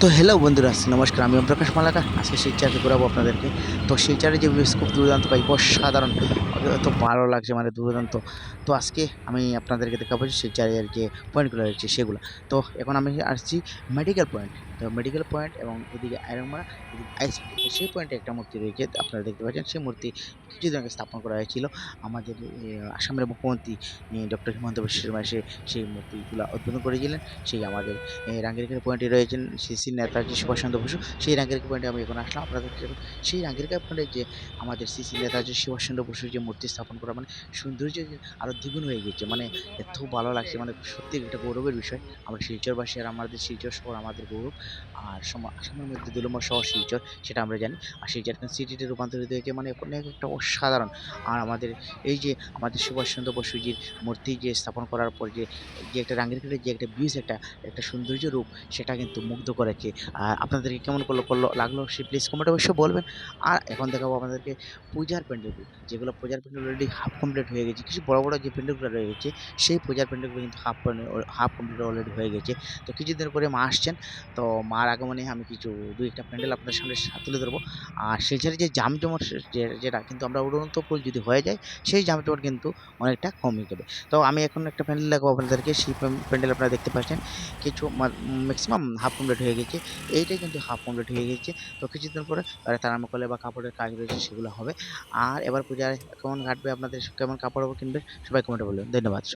তো হ্যালো বন্ধুরা, নমস্কার, আমি প্রকাশ মালাকা আজকে সেই চারটি ঘোরাবো আপনাদেরকে। তো সেই চারে যে খুব দুর্দান্ত পাই, অসাধারণ। এত ভালো লাগছে মানে দুর্দান্ত। তো আজকে আমি আপনাদেরকে দেখাবো সেই চারের যে পয়েন্টগুলো রয়েছে সেগুলো। তো এখন আমি আসছি মেডিকেল পয়েন্ট মেডিকেল পয়েন্ট এবং এদিকে আয়রনমারা এদিকে আইস সেই পয়েন্টে একটা মূর্তি রয়েছে, আপনারা দেখতে পাচ্ছেন, সেই মূর্তি কিছুদিন আগে স্থাপন করা হয়েছিল। আমাদের আসামের মুখ্যমন্ত্রী ডক্টর হিমন্ত বিশ্ব শর্মা এসে সেই মূর্তিগুলো উদ্বোধন করেছিলেন। সেই আমাদের রাঙ্গিরিকা পয়েন্টে রয়েছেন সিসি নেতাজি সুভাষচন্দ্র বসু। সেই রাঙ্গিরিকা পয়েন্টে আমি এখন আসলাম আপনাদের দেখতে সেই রাঙ্গিরিকা পয়েন্টে যে আমাদের সিসি নেতাজি সুভাষচন্দ্র বসুর যে মূর্তি স্থাপন করা মানে সৌন্দর্য আরও দ্বিগুণ হয়ে গেছে মানে এত ভালো লাগছে মানে সত্যি একটা গৌরবের বিষয়। আমরা শিলচরবাসী আর আমাদের শিলচর শহর আমাদের গৌরব। আর সম- আসামের মধ্যে দুলম্ব শহর শিলচর, সেটা আমরা জানি। আর শিলচর এখন সিটিতে রূপান্তরিত হয়েছে মানে অনেক একটা অসাধারণ। আর আমাদের এই যে আমাদের সুভাষচন্দ্র বসুজির মূর্তি যে স্থাপন করার পর যে যে একটা রাঙ্গিরিকাটের যে একটা ভিউজ একটা একটা সৌন্দর্য রূপ, সেটা কিন্তু মুগ্ধ করেছে আর আপনাদেরকে কেমন করল করল, লাগল সে প্লিজ কমেন্ট অবশ্যই বলবেন। আর এখন দেখাবো আপনাদেরকে পূজার প্যান্ডেলগুলো যেগুলো পূজার প্যান্ডেল অলরেডি হাফ কমপ্লিট হয়ে গেছে। কিছু বড় বড় যে প্যান্ডেলগুলো রয়ে গেছে, সেই পূজার প্যান্ডেলগুলো কিন্তু হাফ হাফ কমপ্লিট অলরেডি হয়ে গেছে। তো কিছুদিন পরে মা আসছেন, তো মার আগমনে আমি কিছু দুই একটা প্যান্ডেল আপনাদের সামনে তুলে ধরবো। আর সেই ছাড়া যে জামজমট যেটা কিন্তু আমরা উড়ন্ত ফুল যদি হয়ে যায়, সেই জামজমট কিন্তু অনেকটা কমে যাবে তো আমি এখন একটা প্যান্ডেল লাগাবো আপনাদেরকে, সেই প্যান্ডেল আপনারা দেখতে পাচ্ছেন। কিছু ম্যাক্সিমাম হাফ কমপ্লিট হয়ে গেছে। এইটাই কিন্তু হাফ কমপ্লিট হয়ে গেছে। তো কিছুদিন পরে তারা তারামকলে বা কাপড়ের কাজ রয়েছে, সেগুলো হবে। আর এবার পূজায় কেমন ঘাটবে আপনাদের কেমন কাপড় কিনবে, সবাই কমেন্টে বলবেন। ধন্যবাদ।